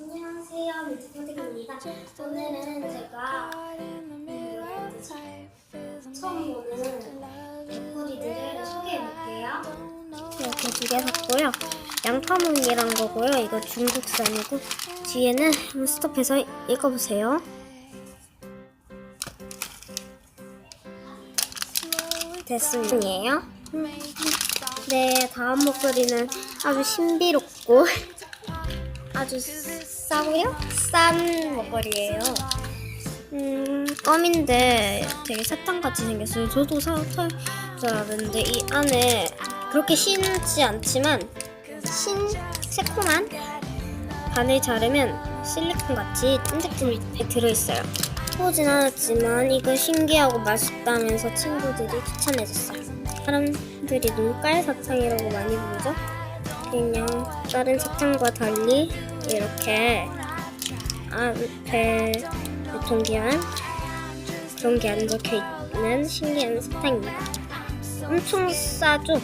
안녕하세요, 미트포딩입니다. 오늘은 제가 처음 보는 목걸이들을 소개해볼게요. 이렇게 두 개 샀고요. 양파무늬란 거고요. 이거 중국산이고 뒤에는 스톱해서 읽어보세요. 됐습니다. 네, 다음 목걸이는 아주 신비롭고 아주 싸고요? 싼 먹거리예요. 음, 껌인데 되게 사탕같이 생겼어요. 저도 사탕 줄 알았는데 이 안에 그렇게 신지 않지만 신 새콤한 반을 자르면 실리콘같이 쫀득쫀득 들어있어요. 보진 않았지만 이거 신기하고 맛있다면서 친구들이 추천해줬어요. 사람들이 눈깔 사탕이라고 많이 부르죠? 그냥 다른 사탕과 달리 이렇게 앞에 유통기한 그런 게 안 적혀 있는 신기한 사탕입니다. 엄청 싸죠?